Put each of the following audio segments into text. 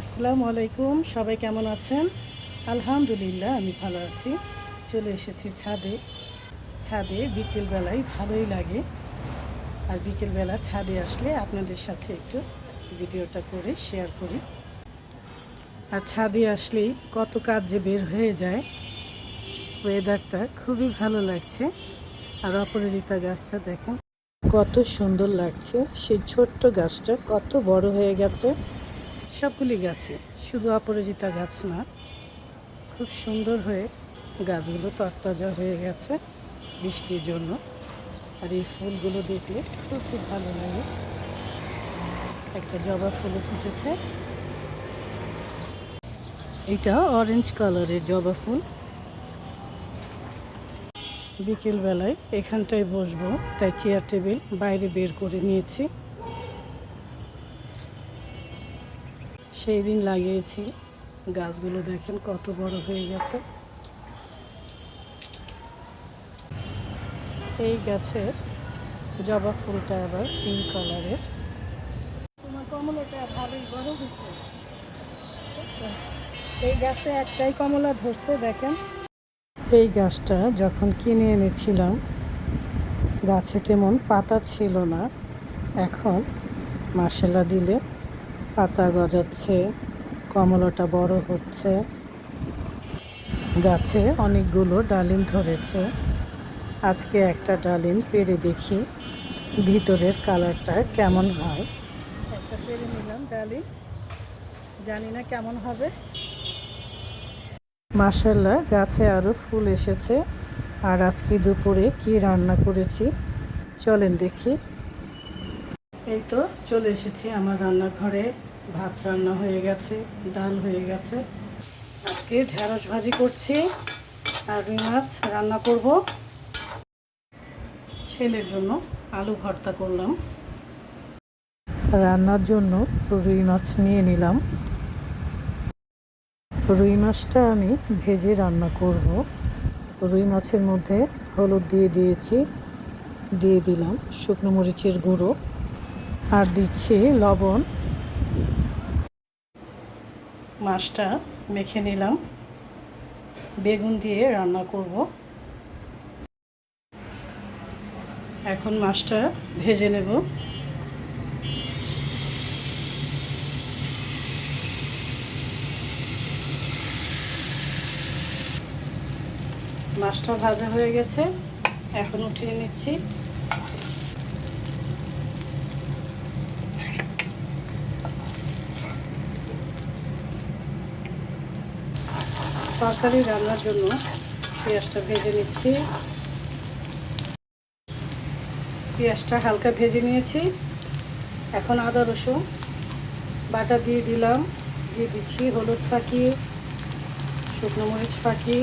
আসসালামু আলাইকুম, সবাই কেমন আছেন? আলহামদুলিল্লাহ, আমি ভালো আছি। চলে এসেছি ছাদে। ছাদে বিকেলবেলায় ভালোই লাগে। আর বিকেলবেলা ছাদে আসলে আপনাদের সাথে একটু ভিডিওটা করে শেয়ার করি। আর ছাদে আসলেই কত কাজ যে বের হয়ে যায়। ওয়েদারটা খুবই ভালো লাগছে। আর অপরাজিতা গাছটা দেখেন, কত সুন্দর লাগছে। সেই ছোট্ট গাছটা কত বড় হয়ে গেছে। সবগুলি গাছে শুধু অপরাজিতা গাছ না, খুব সুন্দর হয়ে গাছগুলো তরতাজা হয়ে গেছে বৃষ্টির জন্য। আর এই ফুলগুলো দেখলে খুব খুব ভালো লাগে। একটা জবা ফুলও ফুটেছে। এটা অরেঞ্জ কালারের জবা ফুল। বিকেলবেলায় এখানটায় বসবো, তাই চেয়ার টেবিল বাইরে বের করে নিয়েছি। সেই দিন লাগিয়েছি। গাছগুলো দেখেন কত বড় হয়ে গেছে। এই গাছের জবা ফুলটা আবার পিঙ্ক কালারের। তোমার কমলাটা ভালোই বড় হয়েছে। এই গাছে একটাই কমলা ধরছে দেখেন। এই গাছটা যখন কিনে এনেছিলাম গাছে তেমন পাতা ছিল না। এখন মার্শাল্লা দিলে পাতা গজাচ্ছে, কমলাটা বড় হচ্ছে। গাছে অনেকগুলো ডালিম ধরেছে। আজকে একটা ডালিম পেরে দেখি ভিতরের কালারটা কেমন হয়। একটা পেরে নিলাম ডালিম। জানি না কেমন হবে। মাসাল্লাহ গাছে আরও ফুল এসেছে। আর আজকে দুপুরে কি রান্না করেছি? চলেন দেখি। এই তো চলে এসেছি আমার রান্নাঘরে। ভাত রান্না হয়ে গেছে, ডাল হয়ে গেছে। আজকে ঢেঁড়স ভাজি করছি, আর রুই মাছ রান্না করব। ছেলের জন্য আলু ভর্তা করলাম। রান্নার জন্য রুই মাছ নিয়ে নিলাম। রুই মাছটা আমি ভেজে রান্না করব। রুই মাছের মধ্যে হলুদ দিয়ে দিয়েছি, দিয়ে দিলাম শুকনো মরিচের গুঁড়ো। আর দিচ্ছি লবণ। মাছটা মেখে নিলাম। বেগুন দিয়ে রান্না করব। এখন মাছটা ভেজে নেব। মাছটা ভাজা হয়ে গেছে। এখন উঠিয়ে নিচ্ছি। তরকারি রান্নার জন্য পেঁয়াজটা ভেজে নিচ্ছি। পেঁয়াজটা হালকা ভেজে নিয়েছি। এখন আদা, রসুন, বাটা দিয়ে দিলাম, দিয়ে দিচ্ছি হলুদ ফাঁকি, শুকনো মরিচ ফাঁকি,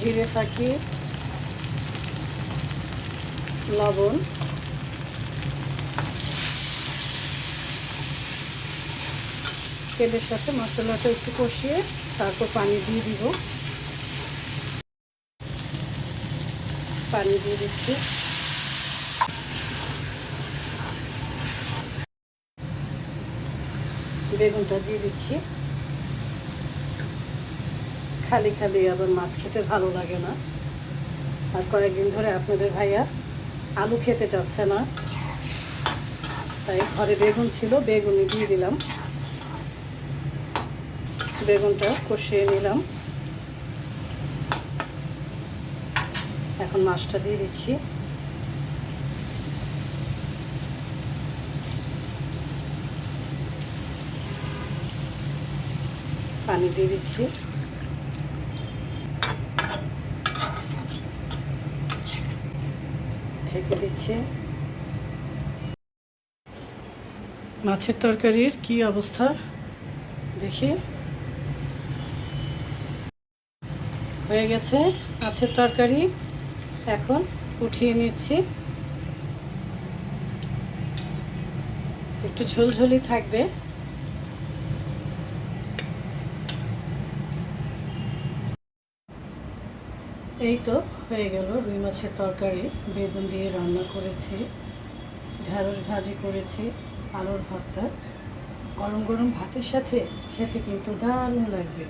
জিরে ফাঁকি, লবণ। তেলের সাথে মশলাটা একটু কষিয়ে তারপর পানি দিয়ে দিব। পানি দিয়ে দিচ্ছি। বেগুনটা দিয়ে দিচ্ছি। খালি খালি আবার মাছ খেতে ভালো লাগে না। আর কয়েকদিন ধরে আপনাদের ভাইয়া আলু খেতে চাচ্ছে না। তাই ঘরে বেগুন ছিল, বেগুনই দিয়ে দিলাম। বেগুনটা কষিয়ে নিলাম। এখন মাছটা দিয়ে দিচ্ছি। পানি দিয়ে দিচ্ছি। ঢেকে দিচ্ছি। মাছের তরকারির কি অবস্থা? দেখি। হয়ে গেছে মাছের তরকারি। এখন উঠিয়ে নিচ্ছি। একটু ঝোলঝোলি থাকবে। এই তো হয়ে গেল রুই মাছের তরকারি। বেগুন দিয়ে রান্না করেছি ঢ্যাঁড়স ভাজি করেছি, আলুর ভর্তা। গরম গরম ভাতের সাথে খেতে কিন্তু দারুণ লাগবে।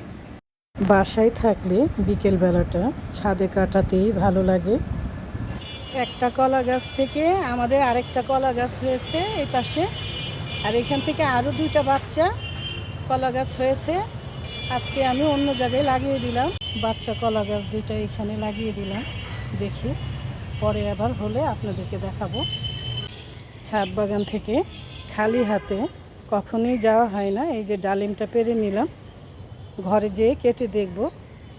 বাসায় থাকলে বিকেল বেলাটা ছাদে কাটাতেই ভালো লাগে। একটা কলা গাছ থেকে আমাদের আরেকটা কলা গাছ হয়েছে এই পাশে। আর এখান থেকে আরও দুইটা বাচ্চা কলা গাছ হয়েছে। আজকে আমি অন্য জায়গায় লাগিয়ে দিলাম। বাচ্চা কলা গাছ দুইটা এখানে লাগিয়ে দিলাম। দেখি, পরে আবার হলে আপনাদেরকে দেখাবো। ছাদ বাগান থেকে খালি হাতে কখনোই যাওয়া হয় না। এই যে ডালিমটা পেরে নিলাম। ঘরে যেয়ে কেটে দেখব,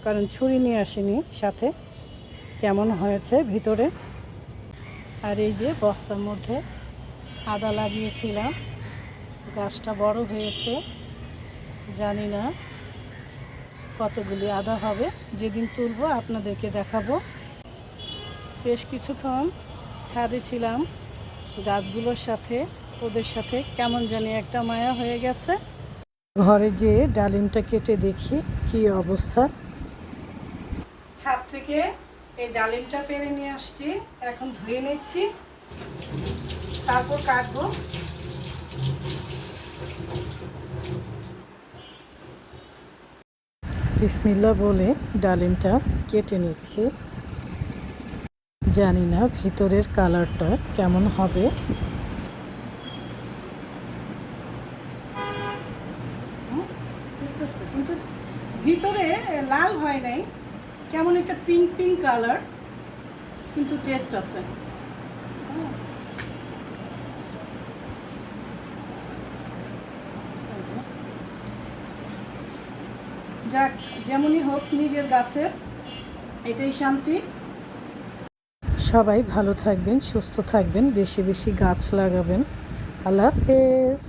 কারণ ছুরি নিয়ে আসিনি সাথে। কেমন হয়েছে ভিতরে? আর এই যে বস্তার মধ্যে আদা লাগিয়েছিলাম, গাছটা বড় হয়েছে, জানি না কতগুলি আদা হবে, যেদিন তুলব আপনাদেরকে দেখাবো। বেশ কিছুক্ষণ ছাদে ছিলাম, গাছগুলোর সাথে, ওদের সাথে কেমন জানি একটা মায়া হয়ে গেছে। ঘরে যেয়ে ডালিমটা কেটে দেখি কি অবস্থা। ছাদ থেকে এই ডালিমটা পেরে নিয়ে আসছি এখন ধুয়ে নিচ্ছি তারপর কাটবো। বিসমিল্লা বলে ডালিমটা কেটে নিচ্ছি। জানি না ভিতরের কালারটা কেমন হবে হুম, taste আছে, কিন্তু ভিতরে লাল হয় নাই। কেমন একটা পিঙ্ক পিঙ্ক কালার কিন্তু টেস্ট আছে। যাক, যেমনই হোক, নিজের গাছের, এটাই শান্তি। সবাই ভালো থাকবেন, সুস্থ থাকবেন, বেশি বেশি গাছ লাগাবেন। আল্লাহ হাফেজ।